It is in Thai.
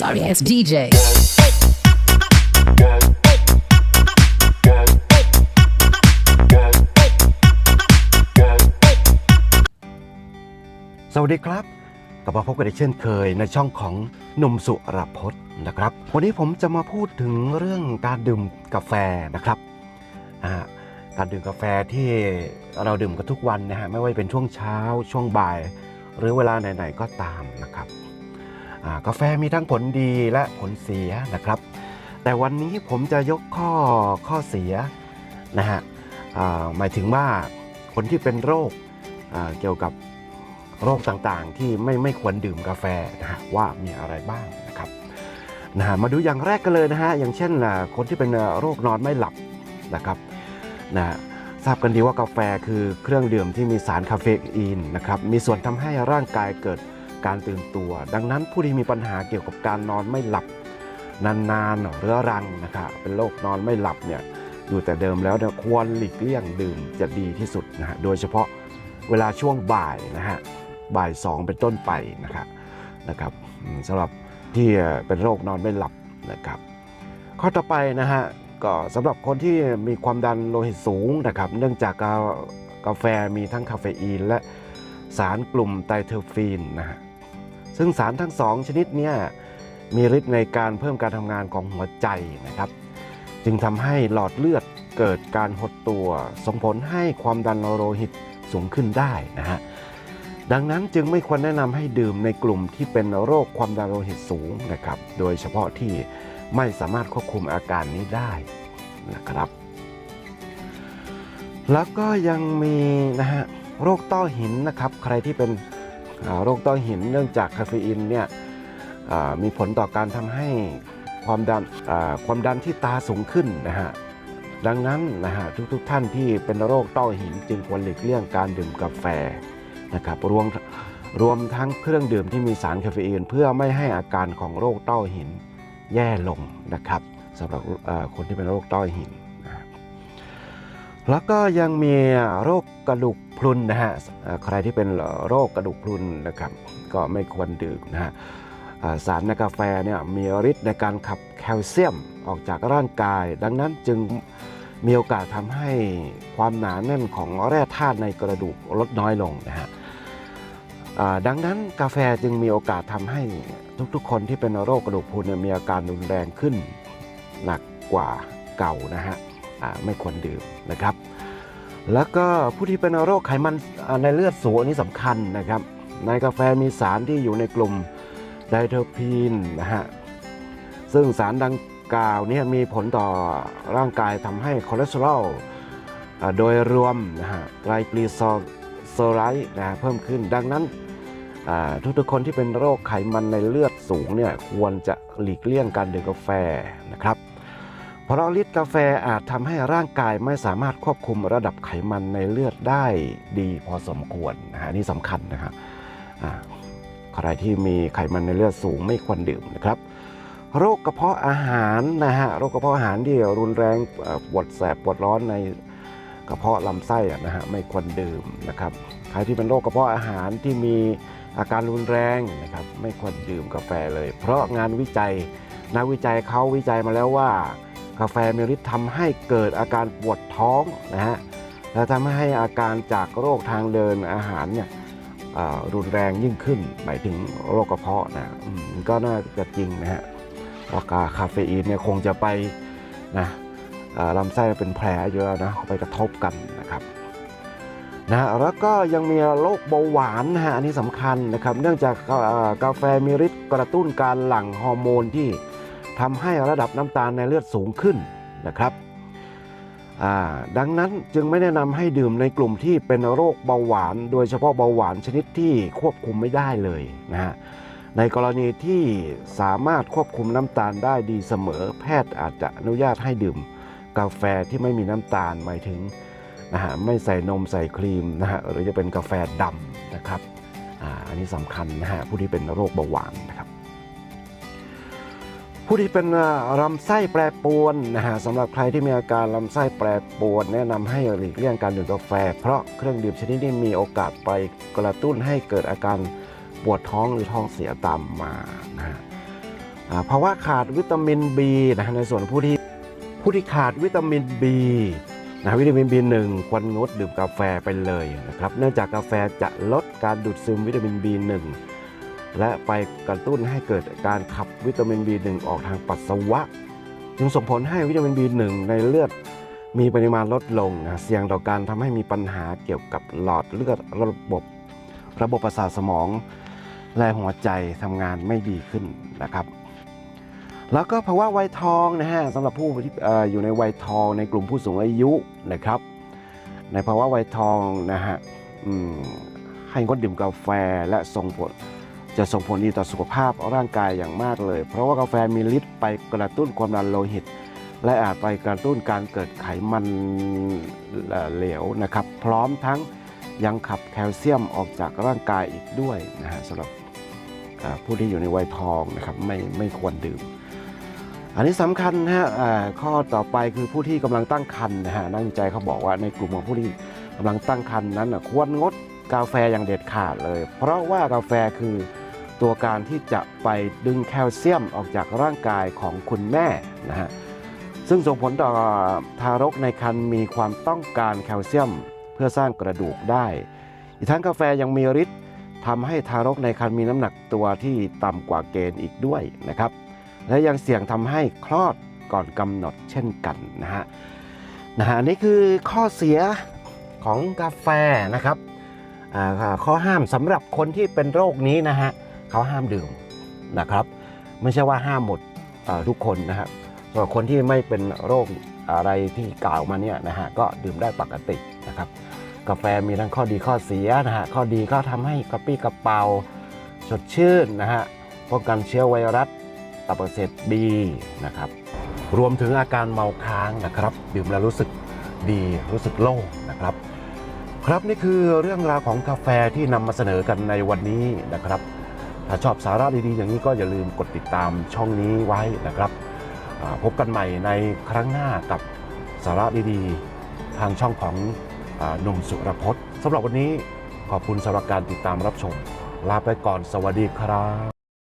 Sorry ass DJ. สวัสดีครับกลับมาพบกันอีกเช่นเคยในช่องของหนุ่มสุรพจน์นะครับ วันนี้ผมจะมาพูดถึงเรื่องการดื่มกาแฟนะครับอ่าการดื่มกาแฟที่เราดื่มกันทุกวันนะฮะไม่ว่าจะเป็นช่วงเช้าช่วงบ่าย หรือเวลาไหนๆก็ตามนะครับอ่า กาแฟมีทั้งผลดีและผลเสียนะครับ แต่วันนี้ผมจะยกข้อข้อเสียนะฮะหมายถึงว่าคนที่เป็นโรคเกี่ยวกับโรคต่างๆ ที่ไม่ไม่ควรดื่มกาแฟนะฮะว่ามีอะไรบ้างนะครับนะฮะมาดูอย่างแรกกันเลยนะฮะอย่างเช่นคนที่เป็นโรคนอนไม่หลับนะครับนะทราบกันดีว่ากาแฟคือเครื่องดื่มที่มีสารคาเฟอีนนะครับมีส่วนทำให้ร่างกายเกิด การตื่นตัว ดังนั้นผู้ที่มีปัญหาเกี่ยวกับการนอนไม่หลับนานๆเรื้อรังนะครับเป็นโรคนอนไม่หลับเนี่ยอยู่แต่เดิมแล้วเนี่ยควรหลีกเลี่ยงดื่มจะดีที่สุดนะฮะโดยเฉพาะเวลาช่วงบ่ายนะฮะบ่ายสองเป็นต้นไปนะครับนะครับสำหรับที่เป็นโรคนอนไม่หลับนะครับข้อต่อไปนะฮะก็สำหรับคนที่มีความดันโลหิตสูงนะครับเนื่องจากกากาแฟมีทั้งคาเฟอีนและสารกลุ่มไตเทอร์ฟีนนะฮะ ซึ่งสารทั้งสองชนิดนี้มีฤทธิ์ในการเพิ่มการทำงานของหัวใจนะครับ จึงทำให้หลอดเลือดเกิดการหดตัว ส่งผลให้ความดันโลหิตสูงขึ้นได้นะฮะดังนั้นจึงไม่ควรแนะนำให้ดื่มในกลุ่มที่เป็นโรคความดันโลหิตสูงนะครับ โดยเฉพาะที่ไม่สามารถควบคุมอาการนี้ได้นะครับ แล้วก็ยังมีนะฮะโรคต้อหินนะครับ ใครที่เป็น โรคต้อหินเนื่องจากคาเฟอีนเนี่ยมีผลต่อการทำให้ความดันความดันที่ตาสูงขึ้นนะฮะดังนั้นนะฮะทุกๆทท่านที่เป็นโรคต้อหินจึงควรหลีกเลี่ยงการดื่มกาแฟนะครับรวมรวมทั้งเครื่องดื่มที่มีสารคาเฟอีนเพื่อไม่ให้อาการของโรคต้อหินแย่ลงนะครับสำหรับคนที่เป็นโรคต้อหิน แล้วก็ยังมีโรคกระดูกพรุนนะฮะใครที่เป็นโรคกระดูกพรุนนะครับก็ไม่ควรดื่มนะฮะสารในกาแฟเนี่ยมีฤทธิ์ในการขับแคลเซียมออกจากร่างกาย ดังนั้นจึงมีโอกาสทำให้ความหนาแน่นของแร่ธาตุในกระดูกลดน้อยลงนะฮะดังนั้นกาแฟจึงมีโอกาสทำให้ทุกๆ คนที่เป็นโรคกระดูกพรุนมีอาการรุนแรงขึ้นหนักกว่าเก่านะฮะ ไม่ควรดื่มนะครับ แล้วก็ผู้ที่เป็นโรคไขมันในเลือดสูงอันนี้สำคัญนะครับ ในกาแฟมีสารที่อยู่ในกลุ่มไดเทอร์พีนนะฮะซึ่งสารดังกล่าวนี่มีผลต่อร่างกายทำให้คอเลสเตอรอลโดยรวมนะฮะไตรกลีเซอรโซไรต์นะเพิ่มขึ้นดังนั้นทุกๆคนที่เป็นโรคไขมันในเลือดสูงเนี่ยควรจะหลีกเลี่ยงการดื่มกาแฟนะครับ เพราะฤทธิ์กาแฟอาจทำให้ร่างกายไม่สามารถควบคุมระดับไขมันในเลือดได้ดีพอสมควรนะฮะนี่สำคัญนะครับใครที่มีไขมันในเลือดสูงไม่ควรดื่มนะครับ โรคกระเพาะอาหารนะฮะโรคกระเพาะอาหารที่รุนแรงปวดแสบปวดร้อนในกระเพาะลำไส้นะฮะไม่ควรดื่มนะครับใครที่เป็นโรคกระเพาะอาหารที่มีอาการรุนแรงนะครับไม่ควรดื่มกาแฟเลย เพราะงานวิจัยนักวิจัยเขาวิจัยมาแล้วว่า กาแฟมีฤทธิ์ทำให้เกิดอาการปวดท้องนะฮะและทำให้อาการจากโรคทางเดินอาหารเนี่ยรุนแรงยิ่งขึ้นหมายถึงโรคกระเพาะนะก็น่าจะจริงนะฮะเพรากาคาเฟอีนเนี่ยคงจะไปนะลำไส้เป็นแผลเยอะนะไปกระทบกันนะครับนะแล้วก็ยังมีโรคเบาหวานนะฮะอันนี้สำคัญนะครับ เนื่องจากกาแฟมีฤทธิ์กระตุ้นการหลั่งฮอร์โมนที่ ทำให้ระดับน้ำตาลในเลือดสูงขึ้นนะครับดังนั้นจึงไม่แนะนำให้ดื่มในกลุ่มที่เป็นโรคเบาหวาน โดยเฉพาะเบาหวานชนิดที่ควบคุมไม่ได้เลยนะฮะในกรณีที่สามารถควบคุมน้ำตาลได้ดีเสมอ แพทย์อาจจะอนุญาตให้ดื่มกาแฟที่ไม่มีน้ำตาลหมายถึงนะฮะไม่ใส่นมใส่ครีมนะฮะหรือจะเป็นกาแฟดำนะครับออันนี้สำคัญนะฮะผู้ที่เป็นโรคเบาหวานนะครับ ผู้ที่เป็นลำไส้แปรปรวนนะฮะสำหรับใครที่มีอาการลำไส้แปรปรวน แนะนำให้หลีกเลี่ยงการดื่มกาแฟ เพราะเครื่องดื่มชนิดนี้มีโอกาสไปกระตุ้นให้เกิดอาการปวดท้องหรือท้องเสียตามมานะฮะอ่าภาวะขาดวิตามิน B นะฮะในส่วนผู้ที่ผู้ที่ขาดวิตามิน B นะวิตามิน B1 ควรงดดื่มกาแฟไปเลยนะครับเนื่องจากกาแฟจะลดการดูดซึมวิตามิน B1 และไปกระตุ้นให้เกิดการขับวิตามิน B1 ออกทางปัสสาวะ จึงส่งผลให้วิตามิน B1 ในเลือดมีปริมาณลดลงนะเสี่ยงต่อการทำให้มีปัญหาเกี่ยวกับหลอดเลือดระบบระบบประสาทสมอง และหัวใจทำงานไม่ดีขึ้นนะครับ แล้วก็ภาวะวัยทองนะฮะสำหรับผู้ที่อยู่ในวัยทองในกลุ่มผู้สูงอายุนะครับ ในภาวะวัยทองนะฮะให้งดดื่มกาแฟและส่งผล จะส่งผลดีต่อสุขภาพร่างกายอย่างมากเลย เพราะว่ากาแฟมีฤทธิ์ไปกระตุ้นความดันโลหิต และอาจไปกระตุ้นการเกิดไขมันเหลวนะครับ พร้อมทั้งยังขับแคลเซียมออกจากร่างกายอีกด้วยนะฮะสำหรับผู้ที่อยู่ในวัยทองนะครับไม่ไม่ควรดื่ม อันนี้สำคัญนะฮะข้อต่อไปคือผู้ที่กำลังตั้งครรภ์นะฮะนักวิจัยเขาบอกว่าในกลุ่มของผู้ที่กำลังตั้งครรภ์นั้นควรงดกาแฟอย่างเด็ดขาดเลย เพราะว่ากาแฟคือ ตัวการที่จะไปดึงแคลเซียมออกจากร่างกายของคุณแม่นะฮะซึ่งส่งผลต่อทารกในครรภ์มีความต้องการแคลเซียมเพื่อสร้างกระดูกได้ อีกทั้งกาแฟยังมีฤทธิ์ทำให้ทารกในครรภ์มีน้ำหนักตัวที่ต่ำกว่าเกณฑ์อีกด้วยนะครับ และยังเสี่ยงทำให้คลอดก่อนกำหนดเช่นกันนะฮะนะฮะอันนี้คือข้อเสียของกาแฟนะครับข้อห้ามสำหรับคนที่เป็นโรคนี้นะฮะ เขาห้ามดื่มนะครับ ไม่ใช่ว่าห้ามหมดทุกคนนะฮะสำหรับคนที่ไม่เป็นโรคอะไรที่กล่าวมาเนี่ยนะฮะก็ดื่มได้ปกตินะครับ กาแฟมีทั้งข้อดีข้อเสียนะฮะข้อดีก็ทำให้กระปี้กระเป๋าสดชื่นนะฮะป้องกันเชื้อไวรัสตับอักเสบดีนะครับรวมถึงอาการเมาค้างนะครับ ดื่มแล้วรู้สึกดีรู้สึกโล่งนะครับ ครับนี่คือเรื่องราวของกาแฟที่นำมาเสนอกันในวันนี้นะครับ ถ้าชอบสาระดีๆ อย่างนี้ก็อย่าลืมกดติดตามช่องนี้ไว้นะครับพบกันใหม่ในครั้งหน้ากับสาระดีๆ ทางช่องของหนุ่มสุรพจน์สำหรับวันนี้ขอบคุณสำหรับการติดตามรับชม ลาไปก่อนสวัสดีครับ